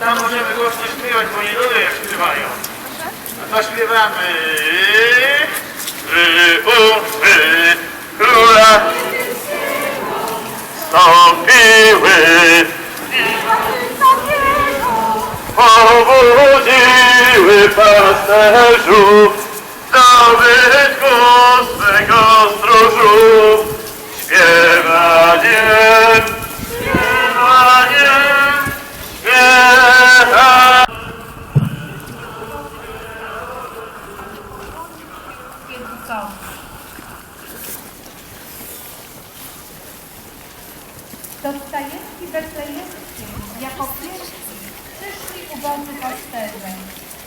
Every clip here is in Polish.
Tam możemy głośno śpiewać, bo nie lubię jak śpiewają. A to śpiewamy. Wy, króla stąpiły Pobudziły pasterzów Zdobyć głos swego Jezusowi. Dostajewski Betlejewski jako pierwsi przyszli ubodzy pasterze,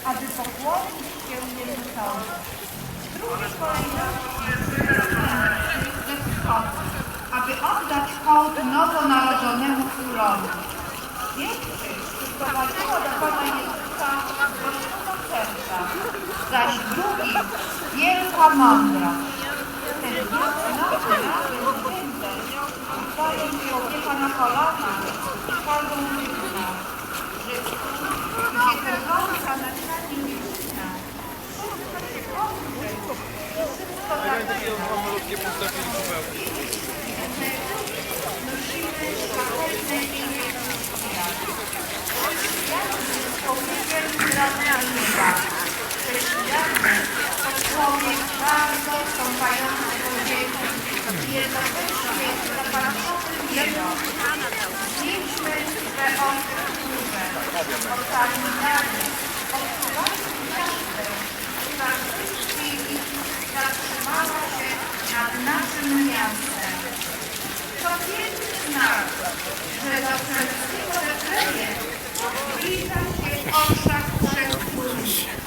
aby pokłonić się Jezusowi. W drugiej kolejności ze wschodu, aby oddać hołd nowonarodzonemu królowi. Pierwszy przyprowadziło do Pana Jezusa rozsudną serca, zaś drugi Wielka mandra. Ten zbliża się orszak trzech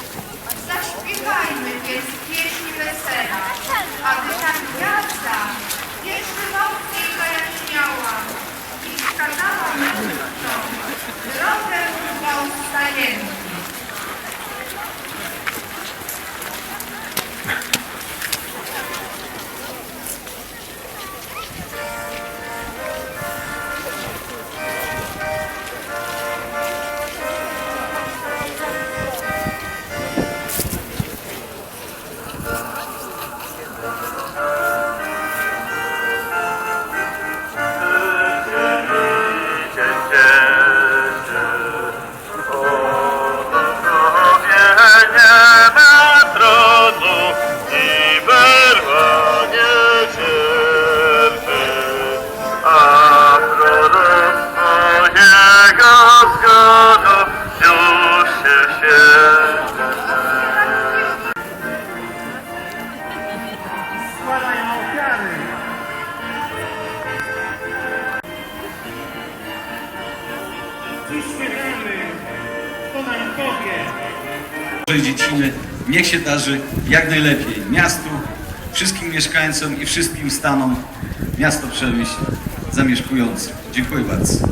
To nam powie. Dzieciny. Niech się darzy jak najlepiej miastu, wszystkim mieszkańcom i wszystkim stanom miasto Przemyśl zamieszkującym. Dziękuję bardzo.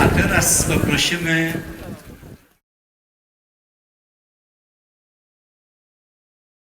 A teraz poprosimy